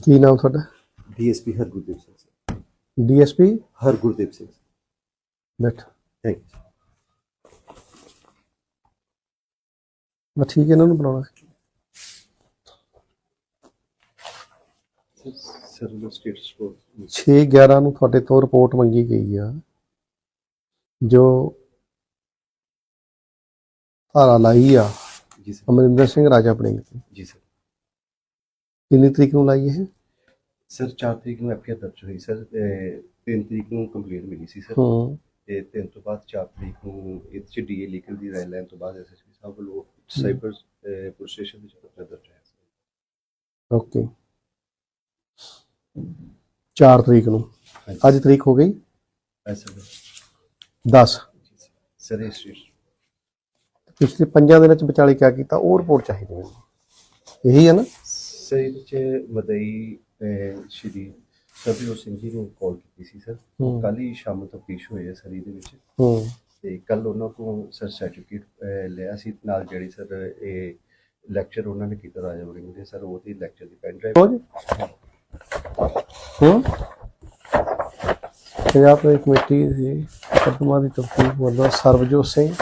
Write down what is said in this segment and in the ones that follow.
ਕੀ ਨਾਮ ਤੁਹਾਡਾ? DSP Hargurdeep Singh DSP? Hargurdeep Singh ਬੈਠ। ਥੈਂਕ ਯੂ ਮੈਂ ਠੀਕ ਹੈ ਇਹਨਾਂ ਨੂੰ ਬੁਲਾਉਣਾ ਸਰ ਨੂੰ ਸਟੇਟਸ ਕੋ 6 11 ਨੂੰ ਤੁਹਾਡੇ ਤੋਂ ਰਿਪੋਰਟ ਮੰਗੀ ਗਈ ਆ ਜੋ ਧਾਰਾ ਲਾਈ ਆ। ਜੀ ਸਰ। ਅਮਰਿੰਦਰ ਸਿੰਘ ਰਾਜਾ ਆਪਣੇ ਜੀ ਸਰ। ਕਿੰਨੀ ਤਰੀਕ ਨੂੰ ਲਾਈ ਇਹ? ਸਰ 4 ਤਰੀਕ ਨੂੰ ਐਫਆਈਆਰ ਦਰਜ ਹੋਈ ਸਰ 3 ਤਰੀਕ ਨੂੰ ਕੰਪਲੇਂਟ ਮਿਲੀ ਸੀ ਸਰ। ਹੂੰ। ਤੇ 3 ਤੋਂ ਬਾਅਦ 4 ਤਰੀਕ ਨੂੰ ਇਹ ਚ ਡੀਏ ਲੀਗਲ ਦੀ ਰਾਇ ਲੈਣ ਤੋਂ ਬਾਅਦ ਐਸਐਸਪੀ ਸਾਹਿਬ ਵੱਲੋਂ ਸਾਈਬਰ ਪੁਲਿਸ ਸਟੇਸ਼ਨ ਵਿੱਚ ਪੱਤਰ ਦਰਜ ਹੋਇਆ ਸਰ ਓਕੇ। 4 ਤਰੀਕ ਨੂੰ। ਅੱਜ ਤਰੀਕ ਹੋ ਗਈ? ਐਸਾ ਸਰ। 10 ਜੀ ਸਰ ਰਜਿਸਟ੍ਰੇਸ਼ਨ ਪਿਛਲੇ 5 ਦਿਨਾਂ ਚ ਵਿਚਾਲੇ ਕਿਆ ਕੀਤਾ ਉਹ ਰਿਪੋਰਟ ਚਾਹੀਦੀ ਮੈਨੂੰ। ਇਹੀ ਹੈ ਨਾ। ਇਹਦੇ ਚ ਮਦਈ ਸ਼੍ਰੀ ਸਰਬਜੋਤ ਸਿੰਘ ਜੀ ਨੂੰ ਕਾਲ ਕੀਤੀ ਸੀ ਸਰ। ਕੱਲ ਹੀ ਸ਼ਾਮ ਤੋਂ ਪੇਸ਼ ਹੋਏ ਸਰ ਇਹਦੇ ਵਿੱਚ। ਹੂੰ। ਤੇ ਕੱਲ ਉਹਨਾਂ ਕੋਲ ਸਰ ਸਰਟੀਫਿਕੇਟ ਲਿਆ ਸੀ। ਨਾਲ ਜਿਹੜੀ ਸਰ ਇਹ ਲੈਕਚਰ ਉਹਨਾਂ ਨੇ ਕੀਤਾ ਰਾਜਾ ਵੜਿੰਗ ਦੇ। ਸਰ ਉਹਦੀ ਲੈਕਚਰ ਦੀ ਪੈਨ ਡਰਾਈਵ ਹੋ ਪੰਜਾਬ ਦੀ ਕਮੇਟੀ ਦੀ ਮੁਕੱਦਮਾ ਦੀ ਤਫਤੀਸ਼ ਵੱਲੋਂ ਸਰਬਜੋਤ ਸਿੰਘ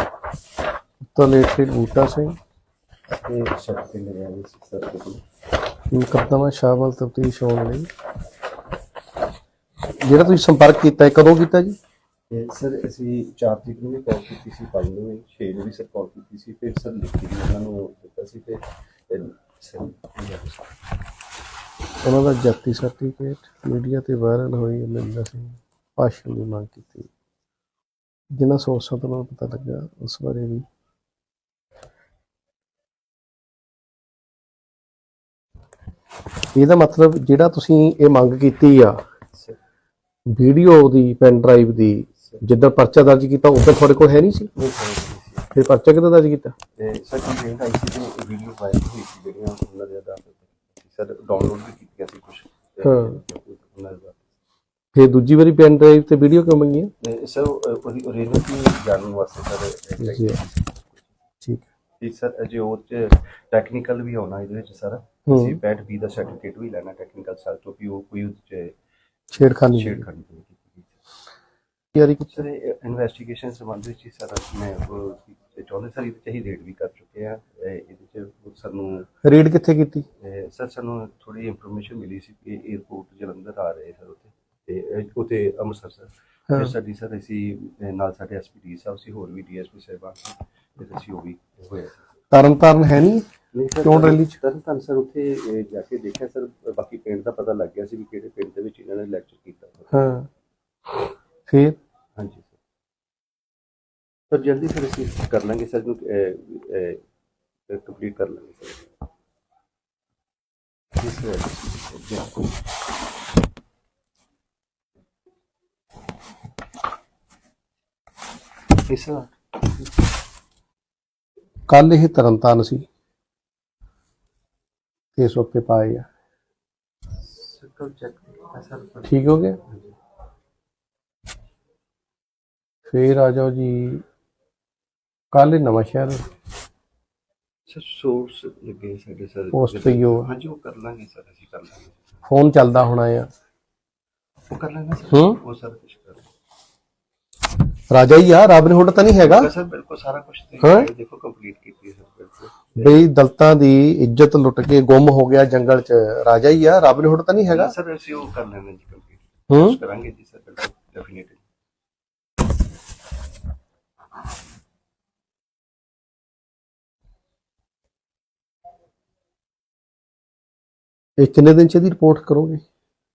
ਤਲੇਟੇ ਬੂਟਾ ਸਿੰਘ। ਤੇ ਸਰਟੀਫਿਕੇਟ ਲਿਆ ਸੀ ਸਰ ਕੋਲ ਮੁਕੱਦਮਾ ਸ਼ਾਮਲ ਤਫਤੀਸ਼ ਹੋਣ ਲਈ। ਜਿਹੜਾ ਤੁਸੀਂ ਸੰਪਰਕ ਕੀਤਾ ਹੈ ਕਦੋਂ ਕੀਤਾ ਜੀ? ਤੇ ਸਰ ਅਸੀਂ 4 ਤਰੀਕ ਨੂੰ ਵੀ ਕਾਲ ਕੀਤੀ ਸੀ 5 ਨੂੰ ਵੀ 6 ਨੂੰ ਵੀ ਸਰ ਕਾਲ ਕੀਤੀ ਸੀ ਫਿਰ ਸਰ ਲਿਖੀ ਵੀ ਉਹਨਾਂ ਨੂੰ ਦਿੱਤਾ ਸੀ ਤੇ ਉਹਨਾਂ ਦਾ ਜਾਤੀ ਸਰਟੀਫਿਕੇਟ ਮੀਡੀਆ ਤੇ ਵਾਇਰਲ ਹੋਈ ਅਮਰਿੰਦਰ ਸਿੰਘ ਭਾਸ਼ਣ ਦੀ ਮੰਗ ਕੀਤੀ। ਜਿਨ੍ਹਾਂ ਸੋਰਸਾਂ ਤੋਂ ਪਤਾ ਲੱਗਾ ਉਸ ਬਾਰੇ ਵੀ ਇਹਦਾ ਮਤਲਬ ਜਿਹੜਾ ਤੁਸੀਂ ਇਹ ਮੰਗ ਕੀਤੀ ਆ ਵੀਡੀਓ ਦੀ ਪੈਨ ਡਰਾਈਵ ਦੀ ਜਿੱਦਾਂ ਪਰਚਾ ਦਰਜ ਕੀਤਾ ਉਦੋਂ ਤੁਹਾਡੇ ਕੋਲ ਹੈ ਨਹੀਂ ਸੀ? ਫਿਰ ਪਰਚਾ ਕਿੱਦਾਂ ਦਰਜ ਕੀਤਾ? ਤੇ ਸਰ ਕੰਪਲੇਂਟ ਆਈ ਸੀ ਤੇ ਵੀਡੀਓ ਵਾਇਰਲ ਹੋਈ ਸੀ ਜਿਹੜੀਆਂ ਉਹਨਾਂ ਦੇ ਆਧਾਰ ਤੇ ਸਰ ਡਾਊਨਲੋਡ ਵੀ ਕੀਤੀਆਂ ਸੀ ਕੁਝ ਹਾਂ। ਉਹਨਾਂ ਦੇ ਫਿਰ ਦੂਜੀ ਵਾਰੀ ਪੈਨ ਡਰਾਈਵ ਤੇ ਵੀਡੀਓ ਕਿਉਂ ਮੰਗੀ ਸਰ ਉਹ- ਉਹਦੀ ਓਰੀਜਨਲ ਜਾਣਨ ਵਾਸਤੇ ਸਰ। ਠੀਕ। ਹੈ ਜੀ ਸਰ ਅਜੇ ਉਹ ਚ ਟੈਕਨੀਕਲ ਵੀ ਆਉਣਾ ਇਹਦੇ ਵਿੱਚ ਸਰ। ਅਸੀਂ 65 ਬੀ ਦਾ ਸਰਟੀਫਿਕੇਟ ਵੀ ਲੈਣਾ ਟੈਕਨੀਕਲ ਸਰ ਤੋਂ ਵੀ ਉਹ ਕੋਈ ਉਹਦੇ ਚ ਛੇੜਖਾਨੀ ਛੇੜਖਾਨੀ ਯਾਰੀ ਸਰ ਇਨਵੈਸਟੀਗੇਸ਼ਨ ਸੰਬੰਧ ਵਿੱਚ ਸਰ ਮੈਂ ਉਹ ਚਾਹੁੰਦੇ ਸਰ ਇਹਦੇ ਚ ਹੀ ਰੇਡ ਵੀ ਕਰ ਚੁੱਕੇ ਆ ਇਹ- ਇਹਦੇ ਚ ਸਾਨੂੰ ਰੀਡ ਕਿੱਥੇ ਕੀਤੀ? ਸਰ ਸਾਨੂੰ ਥੋੜੀ ਇਨਫੋਰਮੇਸ਼ਨ ਮਿਲੀ ਸੀ ਕਿ 에어ਪੋਰਟ ਜਲੰਧਰ ਆ ਰਹੇ ਸਰ ਉੱਥੇ। ਤੇ ਉੱਥੇ ਅੰਮ੍ਰਿਤਸਰ ਸਰ। ਫਿਰ ਸਾਡੀ ਸਰ ਅਸੀਂ ਅਹ, ਨਾਲ ਸਾਡੇ ਐਸਪੀਡੀ ਸਾਹਿਬ ਸੀ ਹੋਰ ਵੀ ਡੀਐਸਪੀ ਸਾਹਿਬਾਨ ਸੀ ਤੇ ਅਸੀਂ ਉਹ ਵੀ ਹੋਇਆ ਸੀ ਤਰਨ ਤਾਰਨ ਹੈ ਨਹੀਂ ਨਹੀਂ ਸਰ ਰੈਲੀ 'ਚ? ਤਰਨ ਤਾਰਨ ਸਰ ਉੱਥੇ ਅਹ, ਜਾ ਕੇ ਦੇਖਿਆ ਸਰ ਬਾਕੀ ਪਿੰਡ ਦਾ ਪਤਾ ਲੱਗ ਗਿਆ ਸੀ ਵੀ ਕਿਹੜੇ ਪਿੰਡ ਦੇ ਵਿੱਚ ਇਹਨਾਂ ਨੇ ਲੈਕਚਰ ਕੀਤਾ। ਹਾਂ। ਫਿਰ? ਹਾਂਜੀ ਸਰ। ਸਰ ਜਲਦੀ ਫਿਰ ਅਸੀਂ ਕਰ ਲਾਂਗੇ ਸਰ ਨੂੰ ਕੰਪਲੀਟ ਕਰ ਲਾਂਗੇ ਸਰ। ਜੀ ਸਰ ਜੀ ਇਸ ਕੱਲ ਇਹ ਤਰਨ ਤਾਰਨ ਸੀ। ਕੇਸ ਉੱਤੇ ਪਾਏ ਆ। ਸਰਕਲ ਚੈੱਕ ਕੀਤਾ ਸਰ। ਠੀਕ ਹੋ ਗਿਆ? ਫਿਰ ਆ ਜਾਓ ਜੀ। ਕੱਲ ਨਵਾਂ ਸ਼ਹਿਰ ਸਰ ਸੋਰਸ ਲੱਗੇ ਸਾਡੇ ਸਰ। Post ਤੇ ਹੀ ਉਹ। ਹਾਂਜੀ ਉਹ ਕਰ ਲਾਂਗੇ ਸਰ ਅਸੀਂ ਕਰ ਲਾਂਗੇ। ਫੋਨ ਚੱਲਦਾ ਹੋਣਾ ਆ। ਉਹ ਕਰ ਲਾਂਗੇ ਸਰ? ਹੂੰ। ਉਹ ਸਰ ਕੁਝ ਕਰ ਰਾਜਾ ਹੀ ਆ ਰਾਬਨ ਹੁੱਡ ਤਾਂ ਨਹੀਂ ਹੈਗਾ। ਸਰ ਬਿਲਕੁਲ ਸਾਰਾ ਕੁਝ ਹਾਂ। ਦੇਖੋ ਕੰਪਲੀਟ ਕੀਤੀ ਹੈ ਸਰ ਬਿਲਕੁਲ। ਬਈ ਦਲਤਾਂ ਦੀ ਇੱਜ਼ਤ ਲੁੱਟ ਕੇ ਗੁੰਮ ਹੋ ਗਿਆ ਜੰਗਲ 'ਚ ਰਾਜਾ ਹੀ ਆ ਰਾਬਨ ਹੁੱਡ ਤਾਂ ਨਹੀਂ ਹੈਗਾ। ਸਰ ਅਸੀਂ ਉਹ ਕਰ ਲੈਣਾ ਜੀ ਕੰਪਲੀਟ ਹੂੰ। ਕਰਾਂਗੇ ਜੀ ਸਰ ਡੈਫੀਨਿਟਲੀ ਇਹ ਕਿੰਨੇ ਦਿਨ 'ਚ ਇਹਦੀ ਰਿਪੋਰਟ ਕਰੋਗੇ?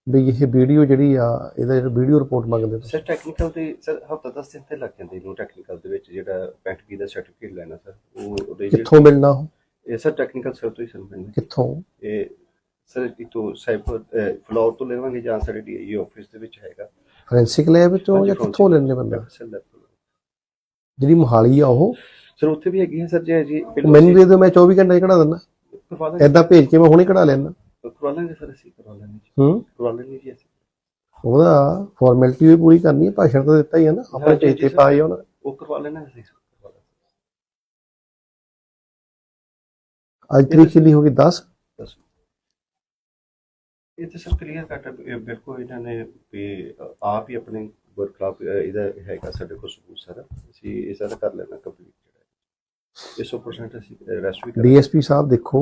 ਬਈ ਇਹ ਵੀਡੀਓ ਜਿਹੜੀ ਆ ਇਹਦਾ ਜਿਹੜਾ ਵੀਡੀਓ ਰਿਪੋਰਟ ਮੰਗਦੇ ਤੁਸੀਂ? ਸਰ ਟੈਕਨੀਕਲ ਦੇ ਸਰ ਹਫਤਾ 10 ਦਿਨ ਤੇ ਲੱਗ ਜਾਂਦੇ ਇਹਨੂੰ ਟੈਕਨੀਕਲ ਦੇ ਵਿੱਚ ਜਿਹੜਾ ਪੈਂਟਕੀ ਦਾ ਸਰਟੀਫਿਕੇਟ ਲੈਣਾ ਸਰ ਉਹ ਉਹਦੇ ਕਿੱਥੋਂ ਮਿਲਣਾ ਉਹ? ਇਹ ਸਰ ਟੈਕਨੀਕਲ ਸਰ ਤੋਂ ਹੀ ਸਾਨੂੰ ਮਿਲਣਾ। ਕਿੱਥੋਂ? ਇਹ ਸਰ ਇਤੋਂ ਸਾਈਬਰ ਫਲੋਰ ਤੋਂ ਲੈਵਾਂਗੇ ਜਾਂ ਸਾਡੇ ਡੀਆਈ ਆਫਿਸ ਦੇ ਵਿੱਚ ਹੈਗਾ। ਫੋਰੈਂਸਿਕ ਲੈਬ ਵਿੱਚੋਂ ਜਾਂ ਕਿੱਥੋਂ ਲੈਣੇ ਬੰਦਾ? ਸਰ lab ਤੋਂ। ਜਿਹੜੀ ਮੋਹਾਲੀ ਆ ਉਹ? ਸਰ ਉੱਥੇ ਵੀ ਹੈਗੀ ਹੈ ਸਰ ਜੇ ਮੈਨੂੰ ਦੇ ਦਿਓ ਮੈਂ 24 ਘੰਟੇ ਕਢਾ ਦਿੰਦਾ। ਐਦਾਂ ਭੇਜ ਕੇ ਮੈਂ ਹੁਣੇ ਕਢਾ ਲੈਣਾ ਕਰਵਾ ਲਾਂਗੇ ਸਰ ਅਸੀਂ ਕਰਵਾ ਲਾਂਗੇ ਜੀ। ਹੂੰ। ਕਰਵਾ ਲਾਂਗੇ ਜੀ ਅਸੀਂ। ਉਹਦਾ ਫਾਰਮੈਲਿਟੀ ਵੀ ਪੂਰੀ ਕਰਨੀ ਹੈ ਭਾਸ਼ਣ ਤਾਂ ਦਿੱਤਾ ਹੀ ਹੈ ਨਾ। ਆਪਣੇ ਹਾਂਜੀ, ਪੇਜ ਤੇ ਜੀ, ਪਾਏ ਉਹਨਾਂ ਉਹ ਕਰਵਾ ਲੈਣਾ ਅਸੀਂ ਅੱਜ ਤਰੀਕ ਕਿੰਨੀ ਹੋ ਗਈ? 10 ਦੱਸੋ। ਇਹ ਤਾਂ ਸਰ ਕਲੀਅਰ ਕੱਟ ਹੈ, ਬਿਲਕੁਲ ਇਹਨਾਂ ਨੇ ਵੀ ਆਪ ਹੀ ਆਪਣੇ ਵਰਕਲਾਪ ਇਹਦਾ ਹੈਗਾ ਸਾਡੇ ਕੋਲ ਸਬੂਤ ਸਾਰਾ। ਅਸੀਂ ਇਹ ਸਾਰਾ ਕਰ ਲੈਣਾ ਕੰਪਲੀਟ ਜਿਹੜਾ। ਇਹ 100% ਅਸੀਂ ਰੈਸਟ ਵੀ ਕਰ ਡੀਐਸਪੀ ਸਾਹਿਬ ਦੇਖੋ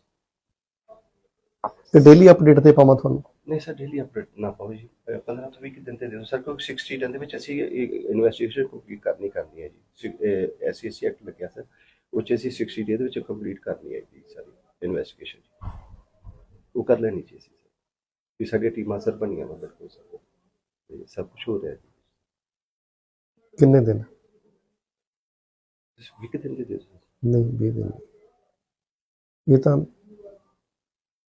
ਤੇ ਡੇਲੀ ਅਪਡੇਟ ਤੇ ਪਾਵਾਂ ਤੁਹਾਨੂੰ? ਨਹੀਂ ਸਰ ਡੇਲੀ ਅਪਡੇਟ ਨਾ ਪਾਓ ਜੀ। ਅਹ 15 ਤੋਂ 20 ਦਿਨ ਤੇ ਦਿਓ। ਸਰ ਕੋਈ 60 ਦਿਨ ਦੇ ਵਿੱਚ ਅਸੀਂ ਇਨਵੈਸਟੀਗੇਸ਼ਨ ਕੰਪਲੀਟ ਕਰਨੀ ਕਰਨੀ ਹੈ ਜੀ। ਐਸਸੀਸੀ ਐਕਟ ਲੱਗਿਆ ਸਰ ਉਹ 'ਚ ਅਸੀਂ 60 ਡੇ ਦੇ ਵਿੱਚ ਕੰਪਲੀਟ ਕਰਨੀ ਹੈ ਜੀ ਸਾਰੀ ਇਨਵੈਸਟੀਗੇਸ਼ਨ ਉਹ ਕਰ ਲੈਣੀ ਜੀ ਅਸੀਂ ਵੀ ਸਾਡੀਆਂ ਟੀਮਾਂ ਸਰ ਬਣੀਆਂ ਬਿਲਕੁਲ ਸਰ। ਤੇ ਸਭ ਕੁਝ ਹੋ ਰਿਹਾ ਜੀ। ਕਿੰਨੇ ਦਿਨ? ਤੁਸੀਂ 20 ਦਿਨ ਦੇ ਦਿਓ ਸਰ ਨਹੀਂ 20 ਦਿਨ। ਇਹ ਤਾਂ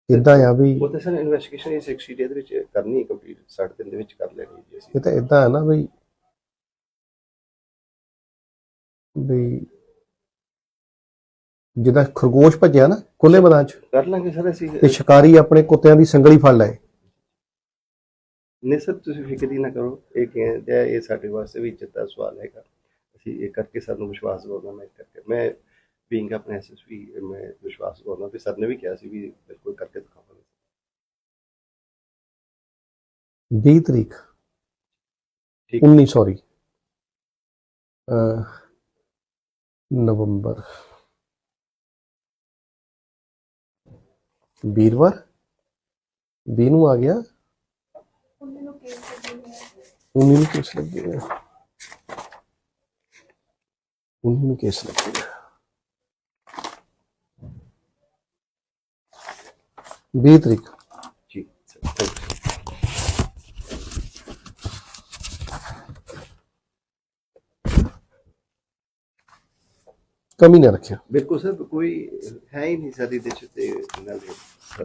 ਇਦਾਂ ਆ ਵੀ ਉਹ ਤਾਂ ਸਰ ਇਨਵੈਸਟੀਗੇਸ਼ਨ 60 ਡੇ ਦੇ ਵਿੱਚ ਕਰਨੀ ਹੈ ਕੰਪਲੀਟ 60 ਦਿਨ ਦੇ ਵਿੱਚ ਕਰ ਲੈਣੀ ਜੀ ਅਸੀਂ। ਇਹ ਤਾਂ ਇਦਾਂ ਹੈ ਨਾ ਵੀ ਵੀ ਜਿੱਦਾਂ ਖਰਗੋਸ਼ ਭੱਜਿਆ ਨਾ ਕੁੱਲੇ ਮੈਦਾਨ ਚ। ਕਰ ਲਾਂਗੇ ਸਰ ਅਸੀਂ। ਤੇ ਸ਼ਿਕਾਰੀ ਆਪਣੇ ਕੁੱਤਿਆਂ ਦੀ ਸੰਗਲੀ ਫੜ ਲਏ। ਨਹੀਂ ਸਰ ਤੁਸੀਂ ਫਿਕਰ ਹੀ ਨਾ ਕਰੋ ਇਹ ਕਹਿੰਦੇ ਆ, ਇਹ ਸਾਡੇ ਵਾਸਤੇ ਵੀ ਇੱਜ਼ਤ ਦਾ ਸਵਾਲ ਹੈਗਾ। ਅਸੀਂ ਇਹ ਕਰਕੇ ਸਾਨੂੰ ਵਿਸ਼ਵਾਸ ਦਿਵਾਉਣਾ ਮੈਂ ਕਰਕੇ। ਮੈਂ ਬੀਇੰਗ ਆਪਣੇ ਐਸਐਸਪੀ ਮੈਂ ਵਿਸ਼ਵਾਸ ਦਿਵਾਉਣਾ ਵੀ ਸਰ ਨੇ ਵੀ ਕਿਹਾ ਸੀ ਵੀ ਬਿਲਕੁਲ ਕਰਕੇ ਦਿਖਾਵਾਂਗੇ 20 ਤਰੀਕ ਠੀਕ। 19 ਸੌਰੀ ਅ ਨਵੰਬਰ ਵੀਰਵਾਰ 20 ਨੂੰ ਆ ਗਿਆ 19 ਨੂੰ ਕੇਸ ਲੱਗਿਆ 19 ਨੂੰ ਕੇਸ ਲੱਗਿਆ 20 ਤਰੀਕ। ਜੀ। ਕਮੀ ਨਾ ਰੱਖਿਆ ਬਿਲਕੁਲ ਸਰ ਕੋਈ ਹੈ ਹੀ ਨਹੀਂ ਸਰ ਇਹਦੇ ਚ ਤੇ ਇਹਨਾਂ ਦੇ